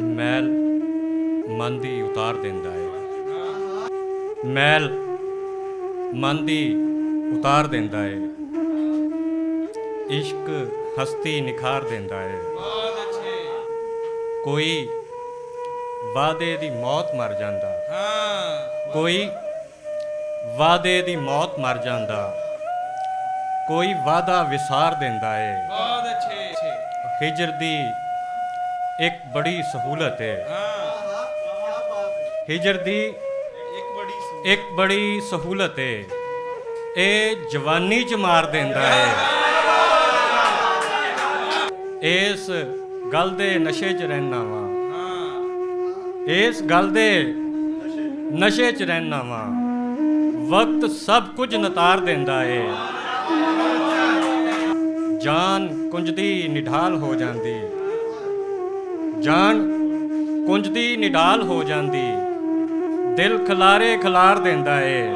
ਮੈਲ ਮਨ ਦੀ ਉਤਾਰ ਦਿੰਦਾ ਹੈ। ਮੈਲ ਮਨ ਦੀ ਉਤਾਰ ਦਿੰਦਾ ਹੈ। ਇਸ਼ਕ ਹਸਤੀ ਨਿਖਾਰ ਦਿੰਦਾ ਹੈ। ਬਹੁਤ ਅੱਛੇ ਕੋਈ ਵਾਦੇ ਦੀ ਮੌਤ ਮਰ ਜਾਂਦਾ। ਹਾਂ ਕੋਈ ਵਾਦੇ ਦੀ ਮੌਤ ਮਰ ਜਾਂਦਾ। ਕੋਈ ਵਾਦਾ ਵਿਸਾਰ ਦਿੰਦਾ ਹੈ। ਬਹੁਤ ਅੱਛੇ। ਹਿਜਰ ਦੀ ਇੱਕ ਬੜੀ ਸਹੂਲਤ ਹੈ। ਹਿਜਰ ਦੀ ਇੱਕ ਬੜੀ ਇੱਕ ਬੜੀ ਸਹੂਲਤ ਹੈ। ਇਹ ਜਵਾਨੀ ਚ ਮਾਰ ਦਿੰਦਾ ਹੈ। ਇਸ ਗੱਲ ਦੇ ਨਸ਼ੇ ਚ ਰਹਿਣਾ ਵਾਂ। ਇਸ ਗੱਲ ਦੇ ਨਸ਼ੇ ਚ ਰਹਿਣਾ ਵਾਂ। ਵਕਤ ਸਭ ਕੁਝ ਨਤਾਰ ਦਿੰਦਾ ਏ ਜਾਨ ਕੁੰਜਦੀ ਨਿਢਾਲ ਹੋ ਜਾਂਦੀ। ਜਾਨ ਕੁੰਜਦੀ ਨਿਡਾਲ ਹੋ ਜਾਂਦੀ। ਦਿਲ ਖਲਾਰੇ ਖਲਾਰ ਦਿੰਦਾ ਏ।